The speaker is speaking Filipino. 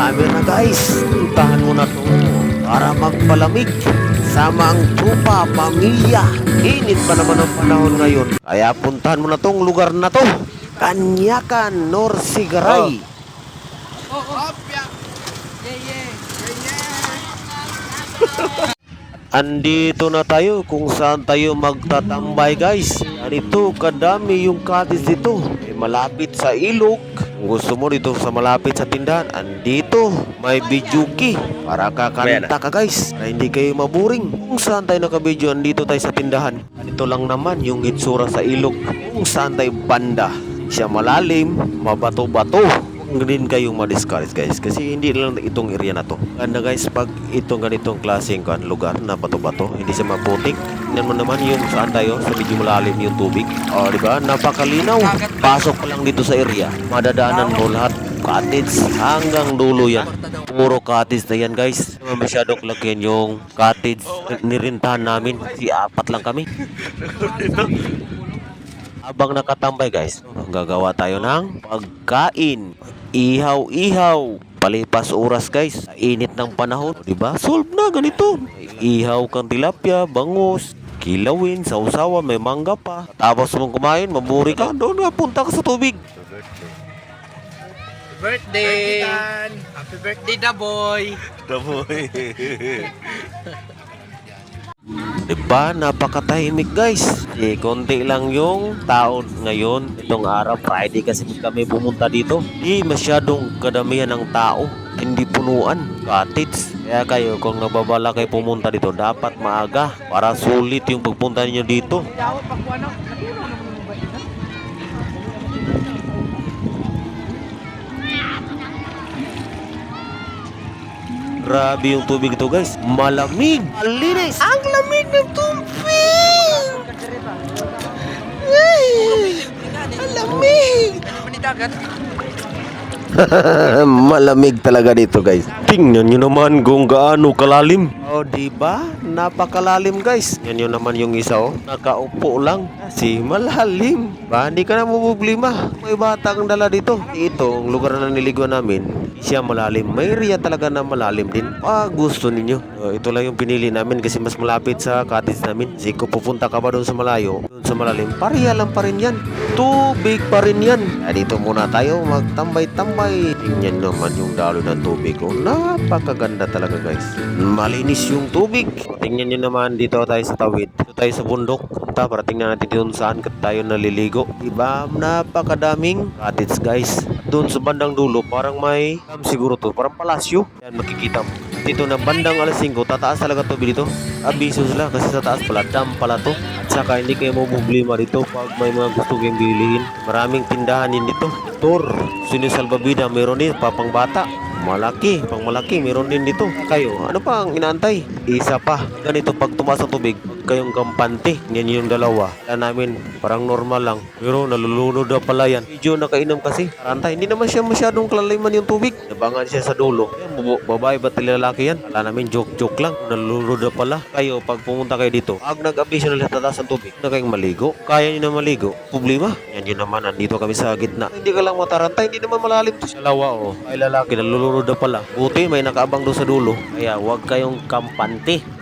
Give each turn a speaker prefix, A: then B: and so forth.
A: Sabi na guys, puntahan mo na to para magpalamig. Sama ang trupa, pamilya. Init pa naman ang panahon ngayon. Kaya puntahan mo na tong lugar na to. Kanyakan, Norsigaray. Andito na tayo kung saan tayo magtatambay guys. Ganito kadami yung cottage dito. May malapit sa ilog. Kung gusto mo dito sa malapit sa tindahan, andito may bijuki para kakanta ka guys. Na hindi kayo maburing. Kung saan tayo nakabidyo, andito tayo sa tindahan. Ito lang naman yung hitsura sa ilog. Kung saan tayo banda. Siya malalim, mabato-bato din kayong ma-discourage guys. Kasi hindi lang itong area na to. Ganda guys pag itong ganitong klaseng kan lugar na bato-bato hindi siya maputik. Tingnan mo naman yung saan tayo? Sa medyo malalim yung tubig. O di ba? Napakalinaw. Pasok pa lang dito sa area. Madadaanan mo lahat. Cottage. Hanggang dulo yan. Puro cottage na yan guys. Masyadong lakihan yung cottage nirintahan namin? Si apat lang kami Habang nakatambay guys, gagawa tayo ng pagkain. Ihaw-ihaw. Palipas oras guys, init ng panahon. O, Diba? Solve na ganito. Ihaw kang tilapia, bangus, kilawin, sausawa, may mangga pa. Tapos mong kumain, maburi ka, doon nga, punta ka sa tubig.
B: Birthday! Happy birthday, da boy!
A: Diba? Napakatahimik guys. Eh, konti lang yung tao ngayon. Itong araw, Friday kasi kami pumunta dito. Di masyadong kadamihan ng tao. Hindi punuan. Cottage. Kaya kayo, kung nababala kayo pumunta dito, dapat maaga para sulit yung pagpunta niyo dito. Grabe yung tubig ito guys. Malamig. Malinis. Ang lamig ng tubig. Ay, ang lamig. Malamig talaga dito guys. Tingnan nyo naman kung gaano kalalim. O oh, diba? Napakalalim guys. Yan nyo naman yung isa oh. Nakaupo lang. Si malalim. Ba, hindi ka na problema. May batang dala dito. Ito, ang lugar na niliguan namin. Siya malalim. May area talaga na malalim din. Ah, gusto ninyo. O, ito lang yung pinili namin kasi mas malapit sa cottage namin. Kasi kung pupunta ka ba doon sa malayo, doon sa malalim, pareha lang pa rin yan. Tubig pa rin yan. Kaya dito muna tayo magtambay-tambay. Tingnan naman yung dalo ng tubig. Oh, napakaganda talaga guys. Malinis yung tubig. Tingnan nyo naman dito tayo sa tawid. Dito tayo sa bundok. Punta para tingnan natin doon saan tayo naliligo. Diba? Napakadaming cottage guys. Doon sa bandang dulo, parang may um, siguro to, parang palasyo. Yan makikita mo. Dito na bandang alas 5, tataas talaga tubig dito. Abiso sila kasi sa taas pala, dam pala to. At saka hindi kayo mo problema dito pag may mga gusto kayong bilihin. Maraming tindahan din dito. Tor, sinisalbabida, meron din, papang bata. Malaki, pang malaki, meron din dito. Kayo, ano pa ang inaantay? Isa pa. Ganito pag tumaas ang tubig, kayong kampante. Yan yung dalawa. Kala namin, parang normal lang. Pero nalulunod na pala yan. Medyo nakainom kasi. Tarantay, hindi naman siya masyadong kalaliman yung tubig. Nabangan siya sa dulo. Yan, babae ba lalaki yan? Kala namin joke-joke lang. Nalulunod na pala. Kayo, pag pumunta kayo dito, pag nag-abisyo na tataas ang tubig, na kayong maligo. Kaya nyo na maligo. Problema. Yan yun naman, nandito kami sa gitna. Hindi ka lang matarantay, hindi naman malalim to. Dalawa oh. Ay lalaki, nalulunod na pala. Buti, may nakaabang doon sa dulo. Kaya huwag kayong kampante.